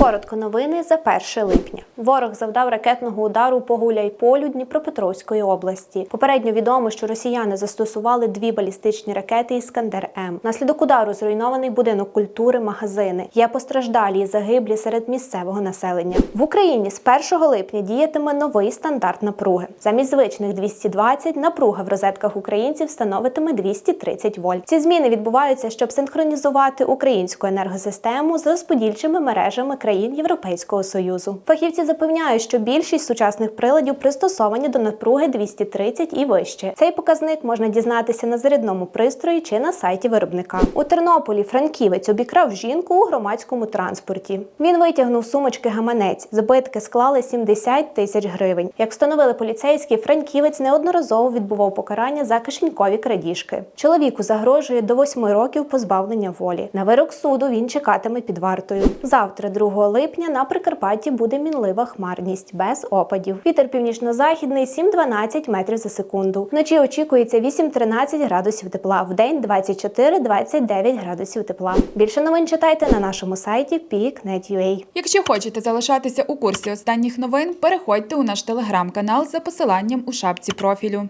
Коротко новини за 1 липня. Ворог завдав ракетного удару по Гуляйполю Дніпропетровської області. Попередньо відомо, що росіяни застосували дві балістичні ракети Іскандер М. Наслідок удару зруйнований будинок культури, магазини. Є постраждалі і загиблі серед місцевого населення. В Україні з 1 липня діятиме новий стандарт напруги. Замість звичних 220 напруга в розетках українців становитиме 230 вольт. Ці зміни відбуваються, щоб синхронізувати українську енергосистему з розподільчими мережами країн Європейського союзу. Фахівці запевняють, що більшість сучасних приладів пристосовані до напруги 230 і вище. Цей показник можна дізнатися на зарядному пристрої чи на сайті виробника. У Тернополі франківець обікрав жінку у громадському транспорті. Він витягнув сумочки гаманець. Збитки склали 70 тисяч гривень. Як встановили поліцейські, франківець неодноразово відбував покарання за кишенькові крадіжки. Чоловіку загрожує до 8 років позбавлення волі. На вирок суду він чекатиме під вартою. Завтра, 2 липня, на Прикарпатті буде мінлива хмарність без опадів. Вітер північно-західний 7-12 метрів за секунду. Вночі очікується 8-13 градусів тепла. В день 24-29 градусів тепла. Більше новин читайте на нашому сайті peak.net.ua. Якщо хочете залишатися у курсі останніх новин, переходьте у наш телеграм-канал за посиланням у шапці профілю.